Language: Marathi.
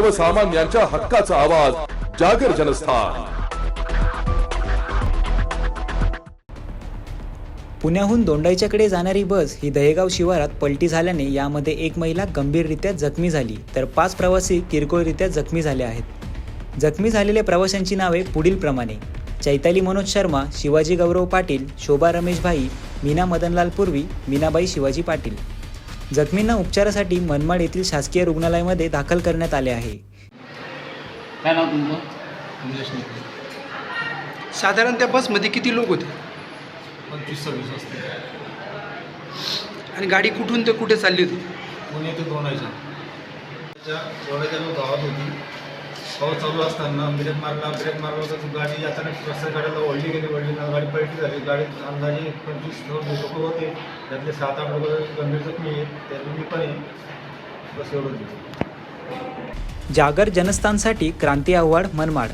सर्वसामान्यांच्या हक्काचा आवाज जागर जनस्थान. पुण्याहून दोंडाईच्याकडे जाणारी बस ही दहेगाव शिवारात पलटी झाल्याने यामध्ये एक महिला गंभीररित्या जखमी झाली तर पाच प्रवासी किरकोळरित्या जखमी झाले आहेत. जखमी झालेल्या प्रवाशांची नावे पुढीलप्रमाणे चैताली मनोज शर्मा शिवाजी गौरव पाटील शोभा रमेश भाई मीना मदनलाल पूर्वी मीनाबाई शिवाजी पाटील. जखमींना उपचारासाठी मनमाड येथील शासकीय रुग्णालयामध्ये दाखल करण्यात आले आहे. काय नाव तुमचं? कमलेश निकम साधारण त्या बसमध्ये किती लोक होते? पंचवीस सव्वीस असते आणि गाडी कुठून ते कुठे चालली होती? पुणे ते जो गावात होती पाऊस चालू असताना ब्रेक मारला ब्रेक मारला तर गाडी अचानक रस्ता गाड्याला ओढली गेली ओढली ना गाडी पलटी झाली. गाडीत अंदाजे पंचवीस लोक होते. त्यातले सात आठ लोक गंभीर जखमी आहेत. त्यातले मी पण आहे. बस एवढं जागर जनस्थानसाठी क्रांती आव्हाड मनमाड.